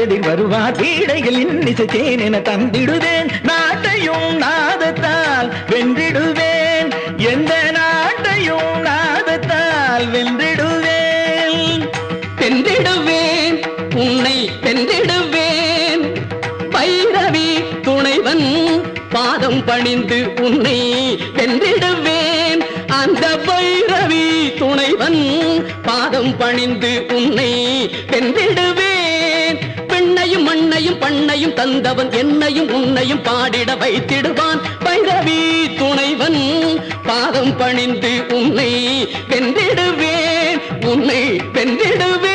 எதிர் வருவா பீடைகள் இன்னிசைத்தேன் என தந்திடுவேன். நாட்டையும் நாதத்தால் வென்றிடுவேன். எந்த நாட்டையும் நாதத்தால் வென்றிடுவேன். வென்றிடுவேன் உன்னை வென்றிடுவேன். பைரவி துணைவன் பாதம் பணிந்து உன்னை வென்றிடுவேன். அந்த பைரவி துணைவன் பாதம் பணிந்து உன்னை வென்றிடுவேன். பெண்ணையும் மண்ணையும் பண்ணையும் தந்தவன் என்னையும் உன்னையும் பாடிட வைத்திடுவான். பைரவி துணைவன் பாதம் பணிந்து உன்னை வென்றிடுவேன். உன்னை வென்றிடுவேன்.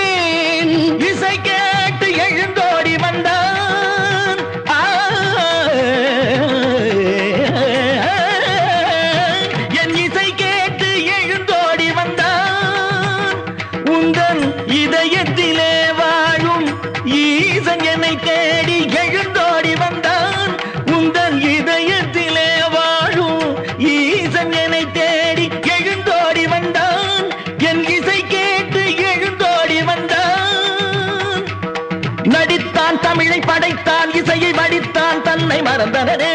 மறந்தனே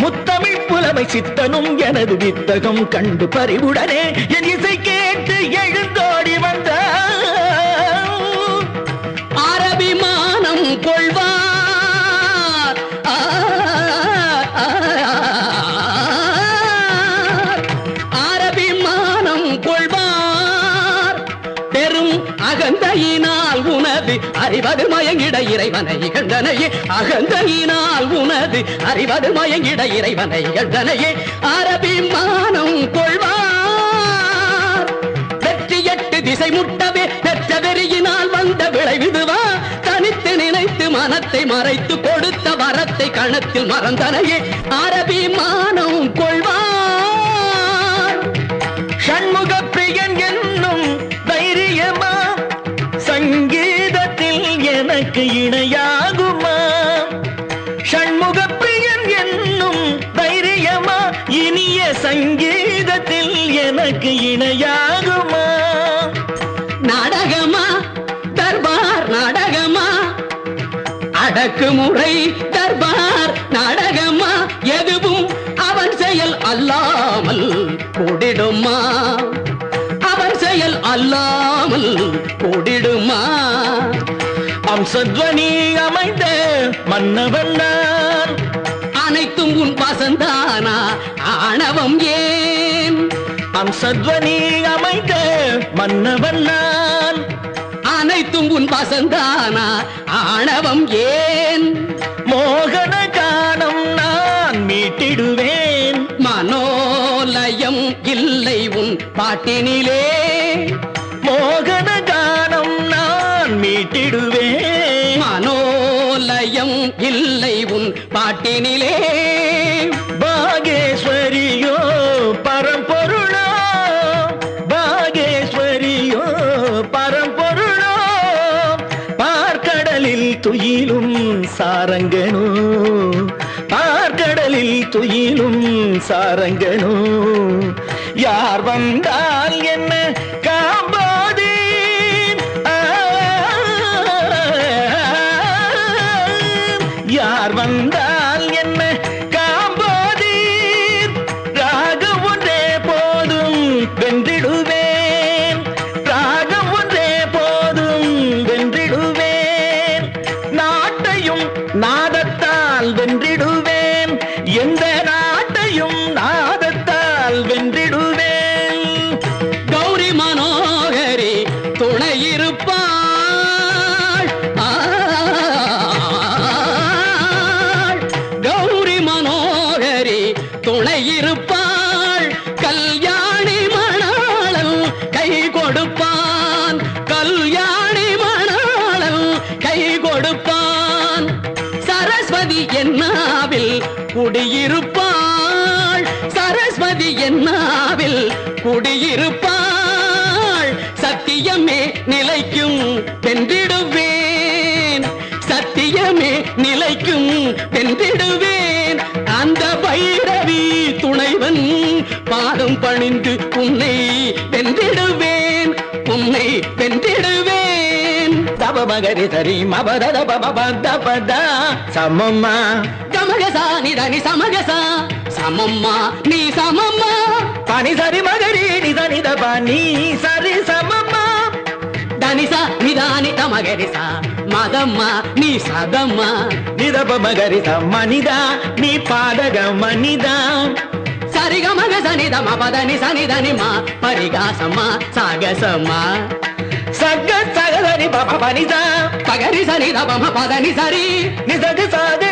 முத்தமிழ் புலமை சித்தனும் எனது வித்தகம் கண்டு பறிவுடனே என் இசை கேட்டு எழுந்தோடி வந்த அரபிமானம் கொள்வார் ஆ, அரபிமானம் கொள்வார் பெரும் அகந்தையினால் அறிவது மயங்கிட இறைவனை இகழ்ந்தனையே அகந்தையினால் உனது அறிவது மயங்கிட இறைவனை இகழ்ந்தனையே அரபிமானம் கொள்வார். வெற்றி எட்டு திசை முட்டவே பெற்ற வெறியினால் வந்த விளைவிதுவா தனித்து நினைத்து மனத்தை மறைத்து கொடுத்த வரத்தை கணத்தில் மறந்தனையே. அரபி எனக்கு இணையாகுமா? நாடகமா? தர்பார் நாடகமா? அடக்குமுறை தர்பார் நாடகமா? எதுவும் அவன் செயல் அல்லாமல் கூடிடுமா? அவன் செயல் அல்லாமல் கூடிடுமா? அம்சத்வனி அமைந்த மன்னவன் அனைத்தும் உன் வசந்தானா? ஆணவம் ஏன்? அம்சத்வனி அமைந்த மன்னவன் நான். அனைத்தும் உன் வசந்தானா? ஆணவம் ஏன்? மோகன காணம் நான் மீட்டிடுவேன். மனோலயம் இல்லை உன் பாட்டினிலே. மோகன காணம் நான் மீட்டிடுவேன். மனோலயம் இல்லை உன் பாட்டினிலே. துயிலும் சாரங்களும். யார் வந்தால் என்ன என்னாவில் குடியிருப்பாள்? சரஸ்வதி என்னாவில் குடியிருப்பாள்? சத்தியமே நிலைக்கும் வென்றிடுவேன். சத்தியமே நிலைக்கும் வென்றிடுவேன். அந்த பைரவி துணைவன் பாதம் பணிந்து உன்னை வென்றிடுவேன். உன்னை வென்றிடுவேன் మగరి సరి మబరద బబద పద సమమ్మ గమగస నిదని సమగసా. సమమ్మ నీ సమమ్మ. పని సరి మగరి నిదని దబ నీ సరి సమమ్మ. దనిస నిదాని తమగరిస మదమ్మ నీ సదమ్మ. నిదబ మగరి మనిదా నీ పాదగమ్మ నిదా. సరిగ మగ సనిద మపదని సనిదని మా పరిగాసమ్మ సాగసమ్మ సగ్గ సరి బబ నిజ పగరి సరి దమ పద నిసరి నిజ సాధ